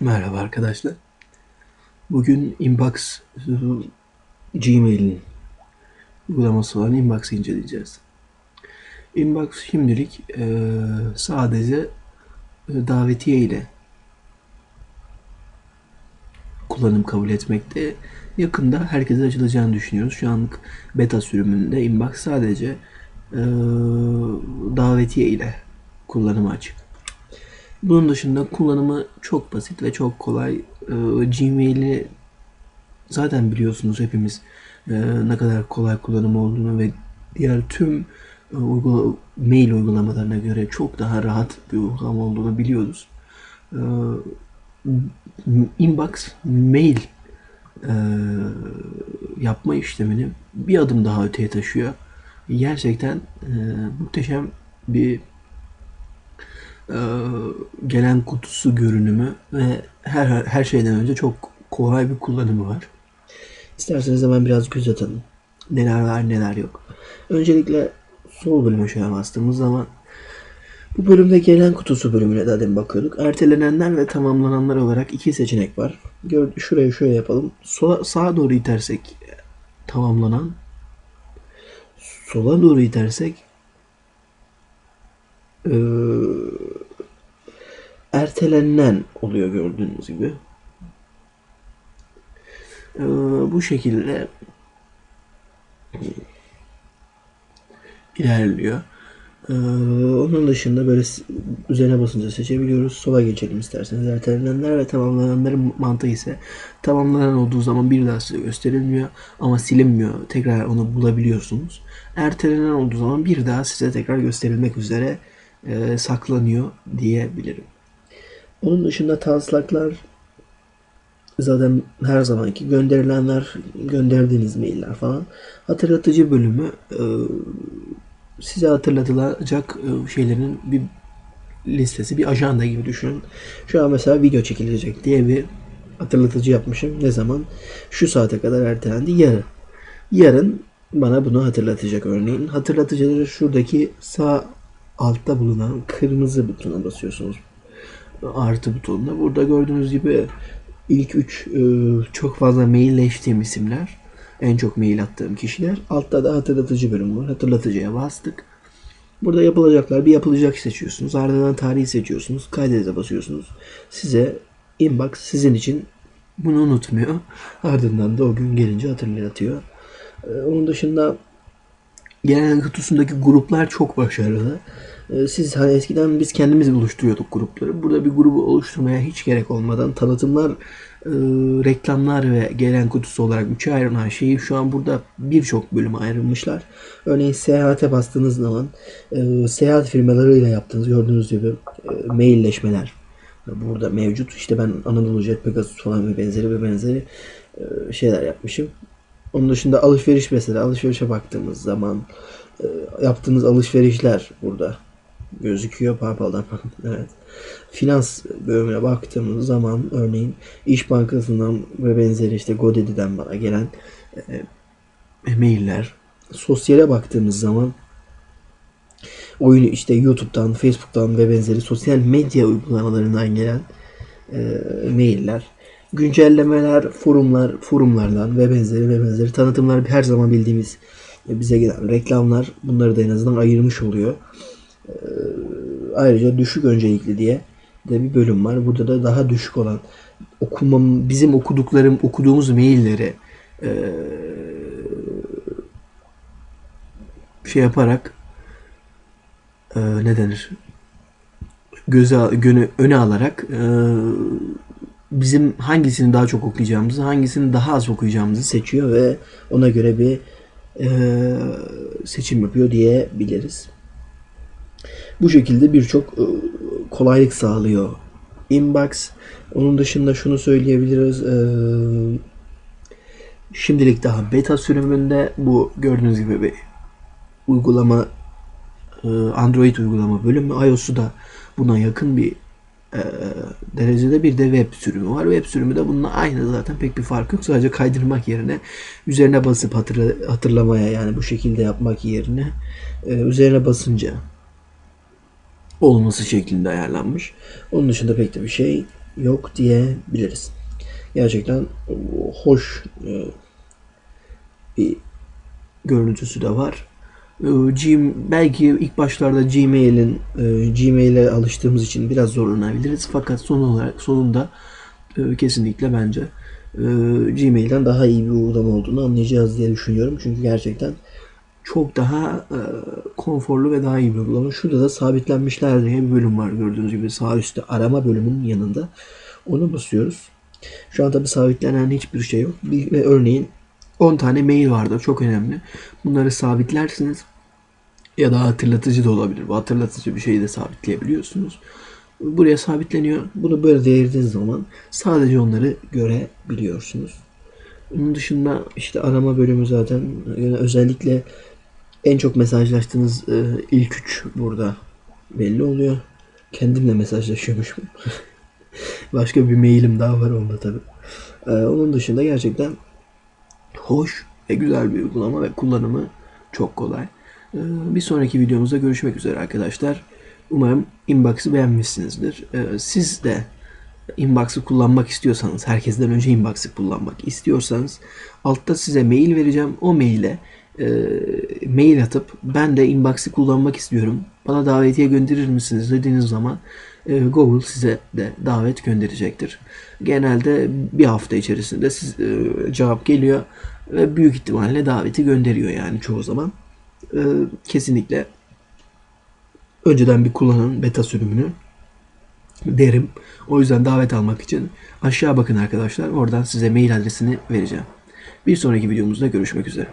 Merhaba arkadaşlar. Bugün Inbox Gmail'in uygulaması olan Inbox'ı inceleyeceğiz. Inbox şimdilik e, sadece e, davetiye ile kullanım kabul etmekte. Yakında herkese açılacağını düşünüyoruz. Şu anlık beta sürümünde Inbox sadece e, davetiye ile kullanıma açık. Bunun dışında kullanımı çok basit ve çok kolay. Ee, Gmail'i zaten biliyorsunuz hepimiz e, ne kadar kolay kullanım olduğunu ve diğer tüm e, mail uygulamalarına göre çok daha rahat bir uygulama olduğunu biliyoruz. Ee, Inbox mail e, yapma işlemini bir adım daha öteye taşıyor. Gerçekten e, muhteşem bir gelen kutusu görünümü ve her her şeyden önce çok kolay bir kullanımı var. İsterseniz hemen biraz göz atalım. Neler var neler yok. Öncelikle sol bölüme şöyle bastığımız zaman bu bölümde gelen kutusu bölümüne de demin bakıyorduk. Ertelenenler ve tamamlananlar olarak iki seçenek var. Gör, şuraya şöyle yapalım. Sola, sağa doğru itersek tamamlanan, sola doğru itersek eee, ertelenen oluyor gördüğünüz gibi. Ee, bu şekilde ilerliyor. Ee, onun dışında böyle üzerine basınca seçebiliyoruz. Sola geçelim isterseniz. Ertelenenler ve tamamlananların mantığı ise tamamlanan olduğu zaman bir daha size gösterilmiyor ama silinmiyor. Tekrar onu bulabiliyorsunuz. Ertelenen olduğu zaman bir daha size tekrar gösterilmek üzere e, saklanıyor diyebilirim. Onun dışında taslaklar zaten her zamanki gönderilenler, gönderdiğiniz mailler falan. Hatırlatıcı bölümü e, size hatırlatılacak e, şeylerin bir listesi, bir ajanda gibi düşünün. Şu an mesela video çekilecek diye bir hatırlatıcı yapmışım. Ne zaman? Şu saate kadar ertelendi. Yarın. Yarın bana bunu hatırlatacak örneğin. Hatırlatıcıları şuradaki sağ altta bulunan kırmızı butona basıyorsunuz artı butonuna. Burada gördüğünüz gibi ilk üç e, çok fazla mailleştiğim isimler. En çok mail attığım kişiler. Altta da hatırlatıcı bölüm var. Hatırlatıcıya bastık. Burada yapılacaklar bir yapılacak seçiyorsunuz. Ardından tarihi seçiyorsunuz. Kaydede basıyorsunuz. Size inbox sizin için bunu unutmuyor. Ardından da o gün gelince hatırlatıyor. E, onun dışında genel kutusundaki gruplar çok başarılı. Ee, Siz hani eskiden biz kendimiz oluşturuyorduk grupları. Burada bir grubu oluşturmaya hiç gerek olmadan tanıtımlar, e, reklamlar ve gelen kutusu olarak üçe ayrılan şeyi şu an burada birçok bölüme ayrılmışlar. Örneğin seyahate bastığınız zaman e, seyahat firmalarıyla yaptığınız gördüğünüz gibi e, mailleşmeler burada mevcut. İşte ben Anadolu Jet Pegasus falan ve benzeri ve benzeri e, şeyler yapmışım. Onun dışında alışveriş mesela alışverişe baktığımız zaman e, yaptığınız alışverişler burada gözüküyor PayPal'dan. evet. Finans bölümüne baktığımız zaman örneğin İş Bankası'ndan ve benzeri işte Godaddy'den bana gelen e, mailler. Sosyale baktığımız zaman oyunu işte YouTube'dan, Facebook'tan ve benzeri sosyal medya uygulamalarından gelen e, mailler, güncellemeler, forumlar, forumlardan ve benzeri ve benzeri tanıtımlar her zaman bildiğimiz e, bize gelen reklamlar bunları da en azından ayırmış oluyor. Ayrıca düşük öncelikli diye de bir bölüm var. Burada da daha düşük olan okumam bizim okuduklarım okuduğumuz mailleri e, şey yaparak e, ne denir? Göze gönü öne alarak e, bizim hangisini daha çok okuyacağımızı, hangisini daha az okuyacağımızı seçiyor ve ona göre bir e, seçim yapıyor diyebiliriz. Bu şekilde birçok e, kolaylık sağlıyor Inbox. Onun dışında şunu söyleyebiliriz. e, şimdilik daha beta sürümünde bu gördüğünüz gibi bir uygulama e, Android uygulama bölümü iOS'u da buna yakın bir derecede bir de web sürümü var. Web sürümü de bununla aynı zaten pek bir fark yok. Sadece kaydırmak yerine üzerine basıp hatırla, hatırlamaya yani bu şekilde yapmak yerine üzerine basınca olması şeklinde ayarlanmış. Onun dışında pek de bir şey yok diyebiliriz. Gerçekten hoş e, bir görüntüsü de var. E, belki ilk başlarda Gmail'in e, Gmail'e alıştığımız için biraz zorlanabiliriz. Fakat son olarak sonunda kesinlikle bence Gmail'den daha iyi bir uygulama olduğunu anlayacağız diye düşünüyorum. Çünkü gerçekten çok daha e, konforlu ve daha iyi bir uygulama. Şurada da sabitlenmişler diye bir bölüm var gördüğünüz gibi sağ üstte arama bölümünün yanında. Onu basıyoruz. Şu an tabi sabitlenen hiçbir şey yok. Bir, ve örneğin 10 tane mail vardır. Çok önemli. Bunları sabitlersiniz. Ya da hatırlatıcı da olabilir. Bu hatırlatıcı bir şeyi de sabitleyebiliyorsunuz. Buraya sabitleniyor. Bunu böyle değirdiğiniz zaman sadece onları görebiliyorsunuz. Onun dışında işte arama bölümü zaten yani özellikle en çok mesajlaştığınız e, ilk üç burada belli oluyor. Kendimle mesajlaşıyormuşum. Başka bir mailim daha var onda tabii. Ee, onun dışında gerçekten hoş ve güzel bir uygulama ve kullanımı çok kolay. Ee, bir sonraki videomuzda görüşmek üzere arkadaşlar. Umarım Inbox'ı beğenmişsinizdir. Ee, siz de Inbox'ı kullanmak istiyorsanız, herkesten önce Inbox'ı kullanmak istiyorsanız altta size mail vereceğim. O maile e, mail atıp ben de Inbox'ı kullanmak istiyorum. Bana davetiye gönderir misiniz dediğiniz zaman e, Google size de davet gönderecektir. Genelde bir hafta içerisinde siz, e, cevap geliyor ve büyük ihtimalle daveti gönderiyor yani çoğu zaman. E, kesinlikle önceden bir kullanın beta sürümünü derim. O yüzden davet almak için aşağı bakın arkadaşlar. Oradan size mail adresini vereceğim. Bir sonraki videomuzda görüşmek üzere.